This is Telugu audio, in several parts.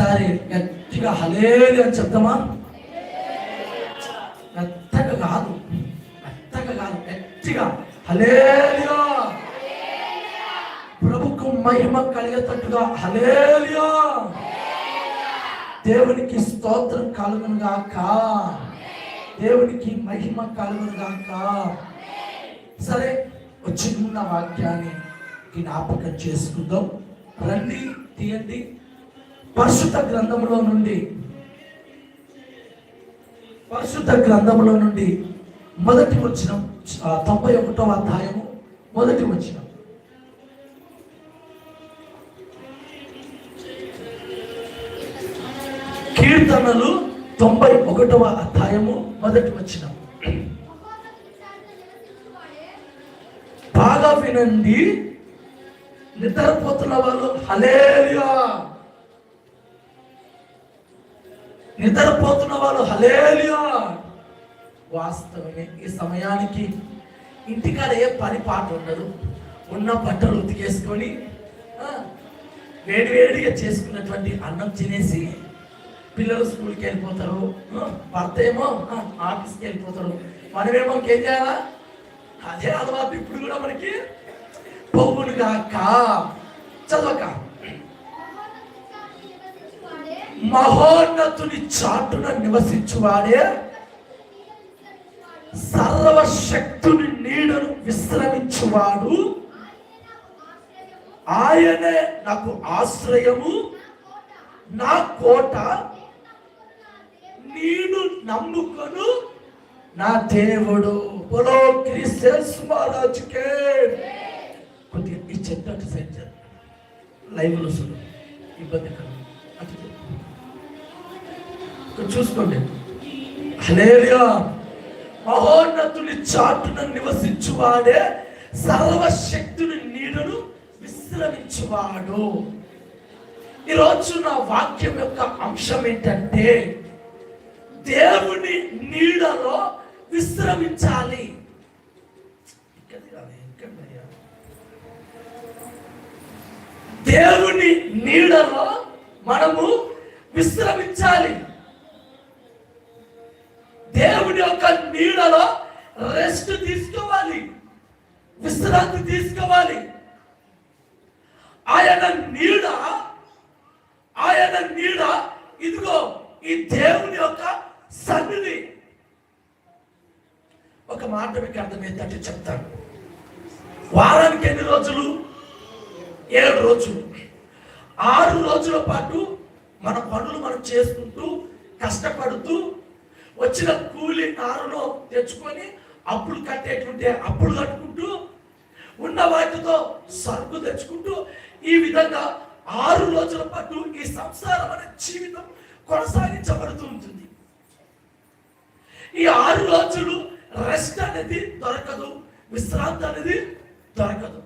ఒకసారి గట్టిగా హలేలి అని చెప్తామా? మెత్తగా కాదు మెత్తగా కాదు గట్టిగా హలేలియా. ప్రభుకు మహిమ కలిగేటట్టుగా హలేలియా. దేవునికి స్తోత్రం కలుగును గాక దేవునికి మహిమ కలుగును గాక సరే వచ్చిన వాక్యాన్ని జ్ఞాపకం చేసుకుందాం. రండి తీయండి. పరిశుద్ధ గ్రంథంలో నుండి పరిశుద్ధ గ్రంథంలో నుండి మొదటి వచ్చిన తొంభై ఒకటో అధ్యాయము మొదటి వచ్చిన కీర్తనలు తొంభై ఒకటవ అధ్యాయము మొదటి వచ్చిన బాగా వినండి. నిద్రపోతున్న వాళ్ళు హలేరియా నిద్రపోతున్న వాళ్ళు హలేలియా వాస్తవమే ఈ సమయానికి ఇంటికాడ ఏ పని పాట ఉండదు. ఉన్న బట్టలు ఉతికేసుకొని వేడివేడిగా చేసుకున్నటువంటి అన్నం తినేసి పిల్లలు స్కూల్కి వెళ్ళిపోతారు భర్త ఏమో ఆఫీస్కి వెళ్ళిపోతారు మనమేమో ఇంకేం చేయాలా? అదే అలవాటు ఇప్పుడు కూడా మనకి. పోవును గాక చదవక. మహోన్నతుని చాటున నివసించువాడే సర్వశక్తుని నీడను విశ్రమించువాడు. ఆయనే నాకు ఆశ్రయము నా కోట. నేను నమ్ముకొను నా దేవుడు. బలో క్రిస్టియన్స్ మహారాజుకే. కొద్దిగా ఈ చెత్త సైడ్ లైవ్లో ఇబ్బంది కదా చూసుకోండి. హలేలియా మహోన్నతుని చాటున నివసించువాడే సర్వశక్తుని నీడను విశ్రమించువాడు. ఈరోజు నా వాక్యం యొక్క అంశం ఏంటంటే దేవుని నీడలో విశ్రమించాలి. దేవుని నీడలో మనము విశ్రమించాలి. యొక్క నీడలో రెస్ట్ తీసుకోవాలి. విశ్రాంతి తీసుకోవాలి. ఆయన నీడ ఆయన నీడ ఇదిగో ఈ దేవుని యొక్క సన్నిధి. ఒక మాట మీకు అర్థమైందంటే చెప్తాను. వారానికి ఎన్ని రోజులు? ఏడు రోజులు. ఆరు రోజుల పాటు మన పనులు మనం చేసుకుంటూ కష్టపడుతూ వచ్చిన కూలి నారులో తెచ్చుకొని అప్పులు కట్టేటుంటే అప్పులు కట్టుకుంటూ ఉన్న వాటితో సరుకు తెచ్చుకుంటూ ఈ విధంగా ఆరు రోజుల పాటు ఈ సంసారం అనే జీవితం కొనసాగించబడుతూ ఉంటుంది. ఈ ఆరు రోజులు రెస్ట్ అనేది దొరకదు విశ్రాంతి అనేది దొరకదు.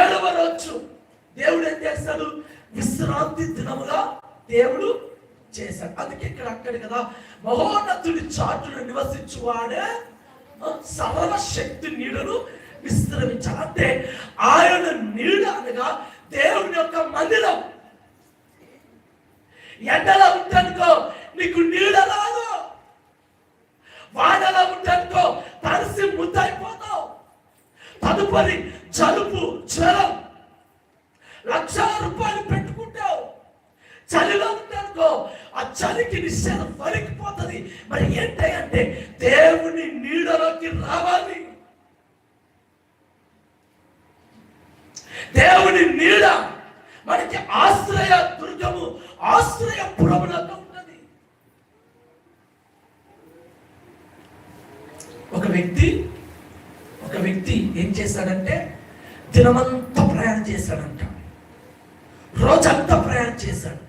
ఏడవ రోజు దేవుడు ఏం చేస్తాడు? విశ్రాంతి దినముగా దేవుడు చేశాడు అందుకే ఇక్కడ అక్కడ కదా మహోన్నతుడి చాటులు నివసించువాడే ఆ, సర్వశక్తి నీడను విస్తరించాలి. అంటే ఆయన నీడ అనగా దేవుని యొక్క మందిరం. ఎండలో ఉంటానుకో నీకు నీడ రాదు. వానలో ఉంటానుకో తడిసి ముద్దయిపోతావు. తదుపరి జలుపు జ్వరం లక్ష రూపాయలు పెట్టుకుంటావు. చలిలో ఉంటానుకో ఆ చలికి నిశ్చయం వరికిపోతుంది మరి ఏంటంటే దేవుని నీడలోకి రావాలి దేవుని నీడ మనకి ఆశ్రయ దుర్గము ఆశ్రయ పురములతో ఉన్నది ఒక వ్యక్తి ఒక వ్యక్తి ఏం చేశాడంటే దినమంతా ప్రయాణం చేశాడంట రోజంతా ప్రయాణం చేశాడు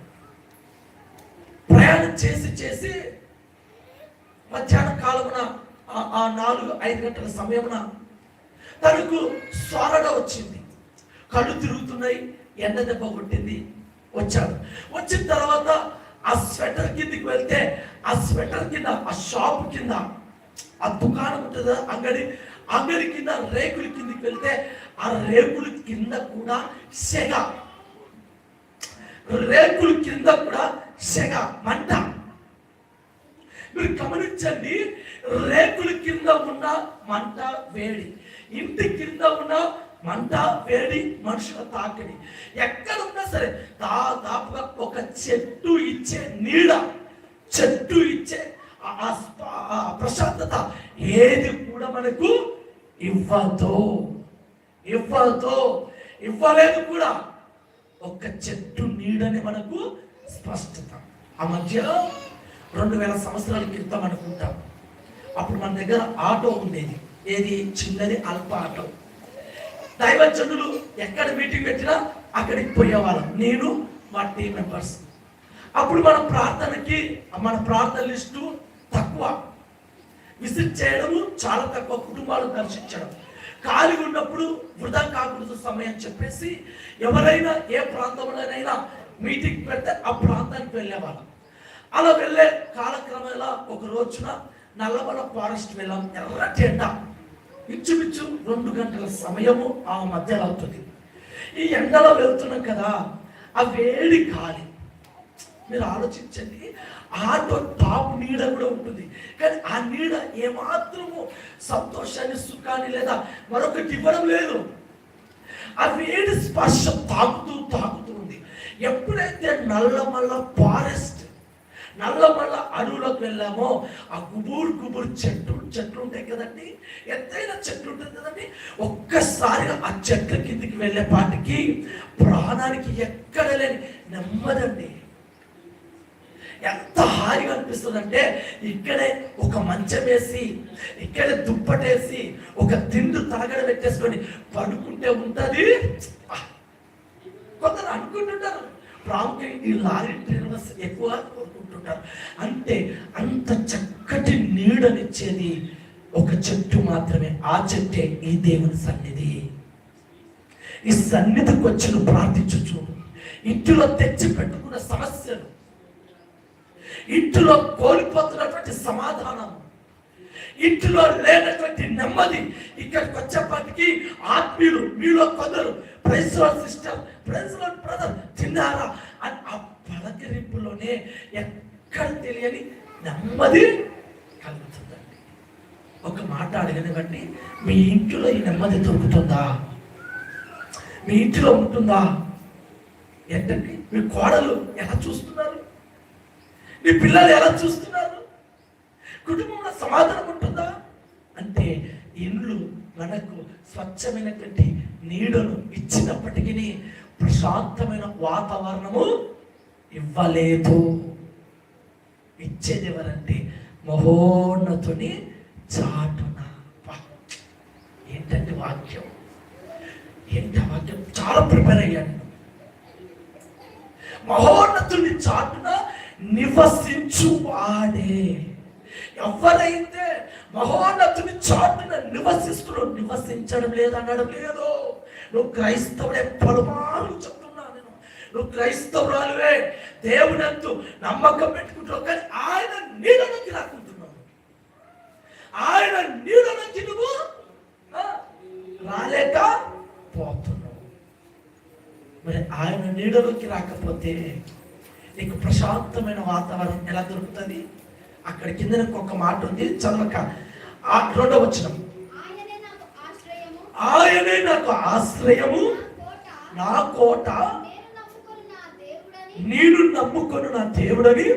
ప్రయాణం చేసి చేసి మధ్యాహ్నం కాలమున ఆ- ఆ నాలుగు ఐదు గంటల సమయమున తనకు స్వరణ వచ్చింది. కళ్ళు తిరుగుతున్నాయి ఎండ దెబ్బ కొట్టింది వచ్చాడు. వచ్చిన తర్వాత ఆ స్వెటర్ కిందికి వెళ్తే ఆ స్వెటర్ కింద ఆ షాప్ కింద ఆ దుకాణం ఉంటుంది? అంగడి అంగడి కింద రేకుల కిందికి వెళ్తే ఆ రేకుల కింద కూడా సెగ. రేకుల కింద కూడా సెగ మంట. మీరు గమనించండి రేకుల కింద ఉన్న మంట వేడి ఇంటి కింద ఉన్న మంట వేడి మనుషుల తాకిడి. ఎక్కడ ఉన్నా సరే దాదాపుగా ఒక చెట్టు ఇచ్చే నీడ చెట్టు ఇచ్చే ఆ- ప్రశాంతత ఏది కూడా మనకు ఇవ్వదు. ఇవ్వదు. ఇవ్వలేదు కూడా ఒక చెట్టు నీడని మనకు స్పష్టత. ఆ మధ్య రెండు వేల సంవత్సరాల క్రితం అనుకుంటాం. అప్పుడు మన దగ్గర ఆటో ఉండేది. ఏది? చిన్నది అల్ప ఆటో. దైవజనులు ఎక్కడ మీటింగ్ పెట్టినా అక్కడికి పోయేవాళ్ళం. నేను మా టీం మెంబర్స్ అప్పుడు మన ప్రార్థనకి మన ప్రార్థన లిస్టు తక్కువ. విజిట్ చేయడము చాలా తక్కువ. కుటుంబాలు దర్శించడం. ఖాళీ ఉన్నప్పుడు వృధా కాకూడదు సమయం చెప్పేసి ఎవరైనా ఏ ప్రాంతంలోనైనా మీటింగ్ పెడితే ఆ ప్రాంతానికి వెళ్ళేవాళ్ళం. అలా వెళ్ళే కాలక్రమేలా ఒక రోజున నల్లబల ఫారెస్ట్ వెళ్ళాం ఎర్రటి ఎండ ఇంచుమించు రెండు గంటల సమయము ఆ మధ్యలో అవుతుంది. ఈ ఎండలో వెళ్తున్నాం కదా ఆ వేడి గాలి. మీరు ఆలోచించండి ఆటో టాప్ నీడ కూడా ఉంటుంది. కానీ ఆ నీడ ఏమాత్రము సంతోషాన్ని సుఖాన్ని లేదా మరొకటి ఇవ్వడం లేదు. ఆ వేడి స్పర్శ తాకుతూ తాకుతూ ఉంది. ఎప్పుడైతే నల్లమల్ల ఫారెస్ట్ నల్లమల్ల అడవులోకి వెళ్ళామో ఆ గుబూరు గుబూరు చెట్లు చెట్లు ఉంటాయి కదండి. ఎంతైనా చెట్లు ఉంటుంది కదండి. ఒక్కసారిగా ఆ చెట్ల కిందికి వెళ్ళే పాటికి ప్రాణానికి ఎక్కడ లేని నెమ్మదండి. ఎంత హాయిగా అనిపిస్తుందంటే ఇక్కడే ఒక మంచం వేసి ఇక్కడే దుప్పటేసి ఒక తిండు తలగడ పెట్టేసుకొని పడుకుంటే ఉంటుంది. కొందరు అనుకుంటుంటారు ప్రాముఖ్యంగా ఈ లారీ డ్రైవర్స్ ఎక్కువ కోరుకుంటుంటారు. అంటే అంత చక్కటి నీడనిచ్చేది ఒక చెట్టు మాత్రమే. ఆ చెట్టే ఈ దేవుని సన్నిధి. ఈ సన్నిధికి వచ్చిన నువ్వు ప్రార్థించు ఇంటిలో తెచ్చి పెట్టుకున్న సమస్యలు ఇంటిలో కోల్పోతున్నటువంటి సమాధానం ఇంటిలో లేనటువంటి నెమ్మది ఇక్కడికి వచ్చేప్పటికి ఆత్మీయులు మీలో కొందరు ప్రైజ్లో సిస్టర్ ప్రైజ్లో బ్రదర్ తిన్నారా అని ఆ పలకరింపులోనే ఎక్కడ తెలియని నెమ్మది కలుగుతుందండి. ఒక మాట అడగనివ్వండి. మీ ఇంటిలో ఈ నెమ్మది దొరుకుతుందా? మీ ఇంటిలో ఉంటుందా? ఏంటండి? మీ కోడలు ఎలా చూస్తున్నారు? మీ పిల్లలు ఎలా చూస్తున్నారు? కుటుంబంలో సమాధానం ఉంటుందా? అంటే ఇండ్లు మనకు స్వచ్ఛమైనటువంటి నీడను ఇచ్చినప్పటికీ ప్రశాంతమైన వాతావరణము ఇవ్వలేదు. ఇచ్చేది ఎవరంటే మహోన్నతుని చాటున. ఏంటంటే వాక్యం? ఏంటి వాక్యం? చాలా ప్రిపేర్ అయ్యాను. మహోన్నతుని చాటున నివసించు వాడే ఎవరైతే మహోన్నతుని చాటున నివసిస్తున్నాడు నివసించడం లేదనడం లేదు. నువ్వు క్రైస్తవుడే పలుమార్లు చెప్తున్నా నేను. నువ్వు క్రైస్తవురాలువే. దేవునంతు నమ్మకం పెట్టుకుంటావు కానీ ఆయన నీడలోకి రాకుంటున్నావు. ఆయన నీడలోకి నువ్వు రాలేక పోతున్నావు. మరి ఆయన నీడలోకి రాకపోతే నీకు ప్రశాంతమైన వాతావరణం ఎలా దొరుకుతుంది? అక్కడ కింద ఒక మాట ఉంది చదవక ఆ రెండో వచనం ఆయనే నాకు ఆశ్రయము. నా కోట. నేను నమ్ముకొని నా దేవుడని.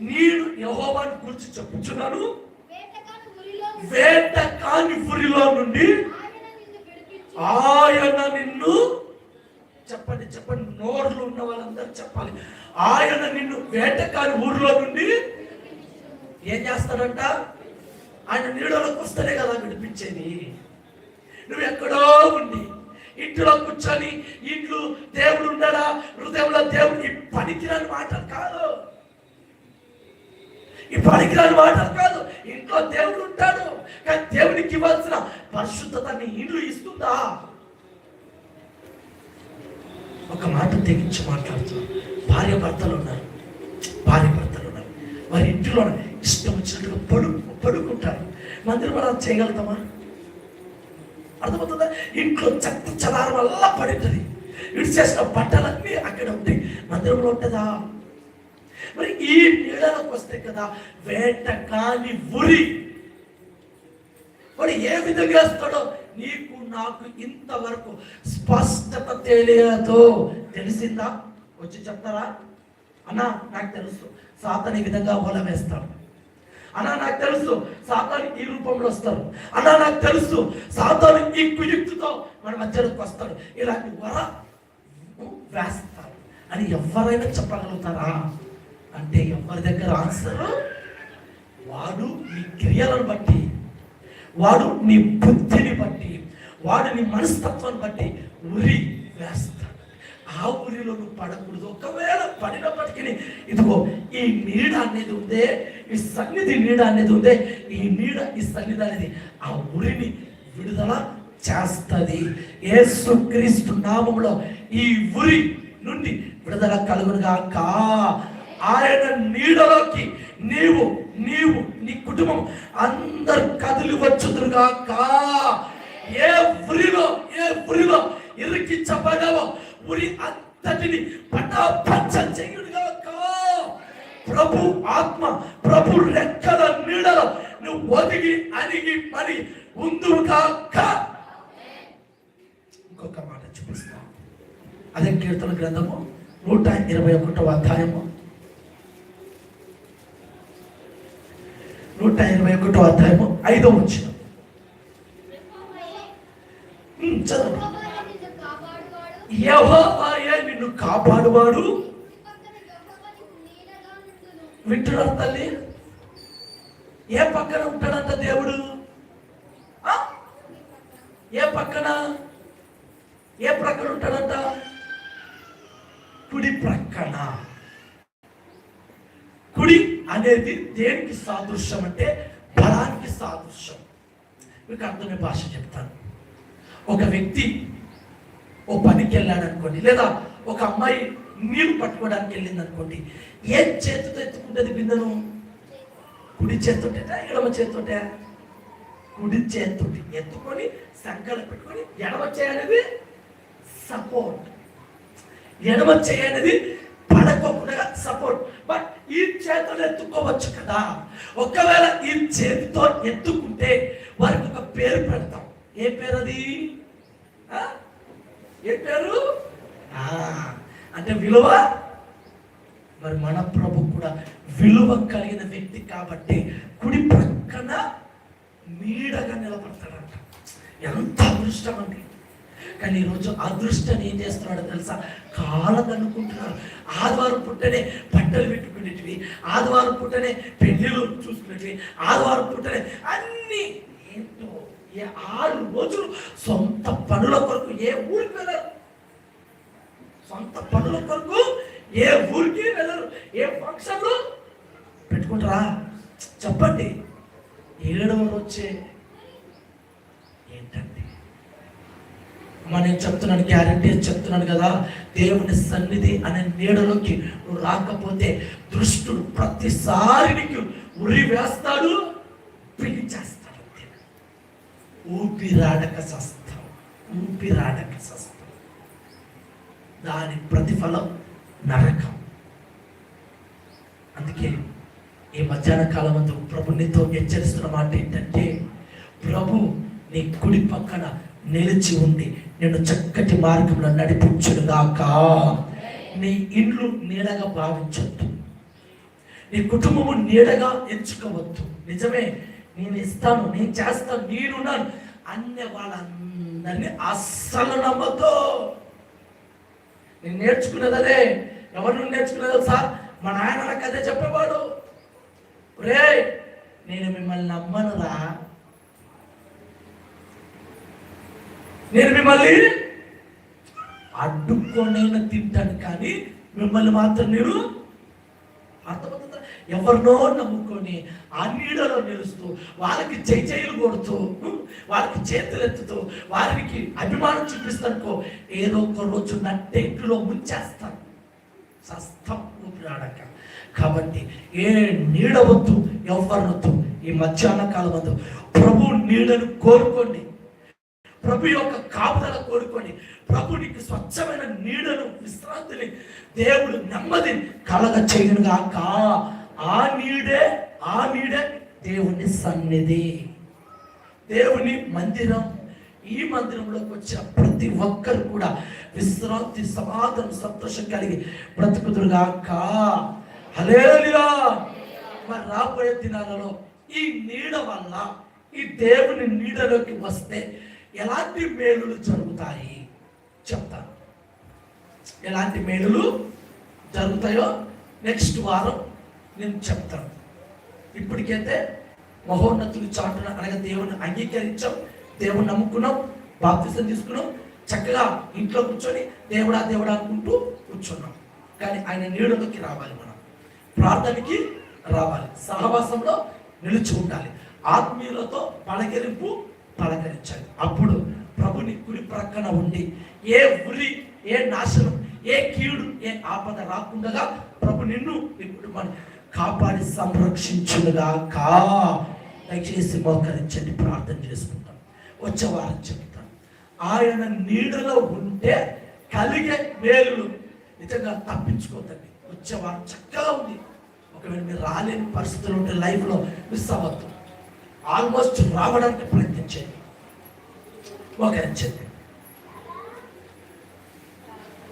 నేను యెహోవాను గూర్చి చెప్పుచున్నాను. వేట కాని పురిలో నుండి. ఆయన నిన్ను చెప్పండి చెప్పండి. నోర్లు ఉన్న వాళ్ళందరూ చెప్పాలి. ఆయన నిన్ను వేటకాని ఊర్లో నుండి ఏం చేస్తాడంట? ఆయన నీడలోకి వస్తేనే కదా విడిపించేది. నువ్వు ఎక్కడో ఉండి ఇంట్లో కూర్చొని ఇంట్లో దేవుడు ఉండడా హృదయంలో దేవుడు పనికిరాని మాటలు కాదు. ఈ పనికిరాని మాటలు కాదు. ఇంట్లో దేవుడు ఉంటాడు. కానీ దేవునికి ఇవ్వాల్సిన పరిశుద్ధత నీ ఇల్లు ఇస్తుందా? ఒక మాట తెగించి మాట్లాడుతూ భార్య భర్తలు ఉన్నారు. భార్య భర్తలు ఉన్నారు. వారి ఇంట్లో ఇష్టం వచ్చినట్టుగా పడు పడుకుంటారు. మందిరం మనం చేయగలుగుతామా? అర్థమవుతుందా? ఇంట్లో చెత్త చదారం వల్ల పడింటది. ఇడిచేసిన బట్టలన్నీ అక్కడ ఉంటాయి. మందిరంలో ఉంటుందా? మరి ఈ నీడలకు వస్తే కదా వేట కాని ఉరి. మరి ఏ విధంగా వేస్తాడో నీకు నాకు ఇంతవరకు స్పష్టత తెలియదు తెలిసిందా? వచ్చి చెప్తారా? అన్నా నాకు తెలుసు. సాతని విధంగా వల వేస్తాడు. అన్నా నాకు తెలుసు. సాతాను ఈ రూపంలో వస్తారు అన్నా నాకు తెలుసు. సాతాను ఈ కుయుక్తితో మన మధ్యలోకి వస్తాడు. ఇలాంటి వర వేస్తారు అని ఎవరైనా చెప్పగలుగుతారా? అంటే ఎవరి దగ్గర ఆన్సర్ వాడు నీ క్రియలను బట్టి వాడు నీ బుద్ధిని బట్టి. వాడు నీ మనస్తత్వాన్ని బట్టి ఉరి వేస్తాడు. ఆ ఉరిలో నువ్వు పడకూడదు. ఒకవేళ పడినప్పటికీ ఇదిగో ఈ నీడ అనేది ఉందే ఈ సన్నిధి నీడ అనేది ఉందే ఈ నీడ ఈ సన్నిధి అనేది ఆ ఉరిని విడుదల చేస్తుంది. యేసుక్రీస్తు నామంలో ఈ ఉరి నుండి విడుదల కలుగునుగాక ఆయన నీడలోకి నీవు నీవు నీ కుటుంబం అందరు కదిలి వచ్చుదురుగాక ఏ ఉరిలో ఏ ఉరిలో ఇరికించబడావో ఉరి అంతటిని పటాపంచ చేయుడుగాక ప్రభు ఆత్మ ప్రభు రెక్కల నీడలో నువ్వు ఒదిగి అణిగి మరి ఉందుగాక ఇంకొక మాట చూపిస్తా. అదే కీర్తన గ్రంథము నూట ఇరవై ఒకటో అధ్యాయము. నూట ఇరవై ఒకటో అధ్యాయము ఐదో వచ్చిన చదవండి యెహోవా నిన్ను కాపాడువాడు యెహోవాయే నిన్ను కాపాడువాడు? నీ తల్లి? ఏ పక్కన ఉంటాడంట దేవుడు? ఏ పక్కన? ఏ ప్రక్కన ఉంటాడంట? కుడి ప్రక్కన. కుడి అనేది దేనికి సాదృశ్యం అంటే బలానికి సాదృశ్యం. మీకు అర్థమే భాష చెప్తాను. ఒక వ్యక్తి ఓ పనికి వెళ్ళాడు అనుకోండి లేదా ఒక అమ్మాయి నీళ్ళు పట్టుకోవడానికి వెళ్ళింది అనుకోండి ఏ చేతితో ఎత్తుకుంటుంది బిందెను? కుడి చేతుంటే ఎడమ చేత్తోటే? కుడి చేతుంటే ఎత్తుకొని సంకల పెట్టుకొని ఎడమ చేయనేది సపోర్ట్ ఎడమ చేయనేది పడకోకుండా సపోర్ట్ బట్ ఈ చేతులు ఎత్తుకోవచ్చు కదా. ఒకవేళ ఈ చేతితో ఎత్తుకుంటే వారికి ఒక పేరు పెడతాం. ఏ పేరు అది? ఏ పేరు? అంటే విలువ? మరి మన ప్రభు కూడా విలువ కలిగిన వ్యక్తి కాబట్టి కుడి ప్రక్కన నీడగా నిలబడతాడంట. ఎంత అదృష్టం అండి. కానీ ఈరోజు అదృష్టం ఏం చేస్తున్నాడో తెలుసా? కాలదనుకుంటున్నారు ఆదివారం పుట్టనే బట్టలు పెట్టుకునేటివి ఆదివారం పుట్టనే పెళ్ళిళ్ళు చూసుకునేటివి ఆదివారం పుట్టనే అన్నీ ఏంటో ఏ ఆరు రోజులు సొంత పనుల కొరకు ఏ ఊరికి వెళ్ళరు? సొంత పనుల కొరకు ఏ ఊరికి వెళ్ళరు? ఏ ఫంక్షన్లు పెట్టుకుంటారా? చెప్పండి. ఏడవ వచ్చే ఏంటండి? అమ్మా నేను చెప్తున్నాను గ్యారంటీ చెప్తున్నాను కదా. దేవుని సన్నిధి అనే నీడలోకి నువ్వు రాకపోతే దృష్టుడు ప్రతిసారి నీకు ఉరి వేస్తాడు పిలిచేస్తాడు. ఊపిరాడక సస్తాం ఊపిరాడక సస్తాం దాని ప్రతిఫలం నరకం. అందుకే ఈ మధ్యాహ్న కాలం అందు ప్రభు నీతో హెచ్చరిస్తున్న మాట ఏంటంటే ప్రభు నీ కుడి పక్కన నిలిచి ఉండి నేను చక్కటి మార్గంలో నడిపించుడుగాక నీ ఇండ్లు నీడగా భావించొద్దు. నీ కుటుంబము నీడగా ఎంచుకోవద్దు. నిజమే నేను ఇస్తాను నేను చేస్తాను నేనున్నాను అనే వాళ్ళందరినీ అస్సలు నమ్మద్దు. నేను నేర్చుకున్నది అదే. ఎవరి నుండి నేర్చుకున్నది సార్ మా నాయన నాకు అదే చెప్పేవాడు. రే నేను మిమ్మల్ని నమ్మనురా నేను మిమ్మల్ని అడ్డుకోనైనా తింటాను కానీ మిమ్మల్ని మాత్రం నేను ఎవరినో నమ్ముకొని ఆ నీడలో నిలుస్తూ వాళ్ళకి చేయి చేయిలు కొడుతూ వాళ్ళకి చేతులు ఎత్తుతూ వారికి అభిమానం చూపిస్తానుకో ఏదో ఒక రోజు నట్టేట్లో ముంచేస్తాను. సస్తం ఊపిరాడక. కాబట్టి ఏ నీడ వద్దు ఎవరినొద్దు ఈ మధ్యాహ్న కాలం వద్దు. ప్రభు నీడను కోరుకోండి. ప్రభు యొక్క కాపుదల కోరుకొని ప్రభు నీకు స్వచ్ఛమైన నీడను విశ్రాంతిని దేవుడు నెమ్మది కలగ చేయనుగాక ఆ నీడే ఆ నీడే దేవుని సన్నిధి. దేవుని మందిరం. ఈ మందిరంలోకి వచ్చిన ప్రతి ఒక్కరు కూడా విశ్రాంతి సమాధానం సంతోషం కలిగి బ్రతుకుదురుగాక. హలేలుయా మరి రాబోయే దినాలలో ఈ నీడ వల్ల ఈ దేవుని నీడలోకి వస్తే ఎలాంటి మేలులు జరుగుతాయి? చెప్తాను. ఎలాంటి మేలులు జరుగుతాయో నెక్స్ట్ వారం నేను చెప్తాను. ఇప్పటికైతే మహోన్నతులు చాటున అనగా దేవుని అంగీకరించాం దేవుని నమ్ముకున్నాం బాప్తిసం తీసుకున్నాం చక్కగా ఇంట్లో కూర్చొని దేవుడా దేవుడా అనుకుంటూ కూర్చున్నాం. కానీ ఆయన నీడలోకి రావాలి మనం. ప్రార్థనకి రావాలి. సహవాసంలో నిలిచి ఉండాలి. ఆత్మీయులతో పలకరింపు పలకరించాలి. అప్పుడు ప్రభుని కుడి ప్రక్కన ఉండి ఏ ఉరి ఏ నాశనం ఏ కీడు ఏ ఆపద రాకుండా ప్రభు నిన్ను నీ కుటుంబాన్ని కాపాడి సంరక్షించునుగా కా దయచేసి మోకరించండి ప్రార్థన చేసుకుంటాం. వచ్చే వారం చెప్తాను ఆయన నీడలో ఉంటే కలిగే మేలులు నిజంగా తప్పించుకోదండి వచ్చే వారం చక్కగా ఉంది. ఒకవేళ మీరు రాలేని పరిస్థితులు ఉంటే లైఫ్లో మిస్ అవ్వద్దు. ఆల్మోస్ట్ రావడానికి ప్రయత్నించండి. మోకరించండి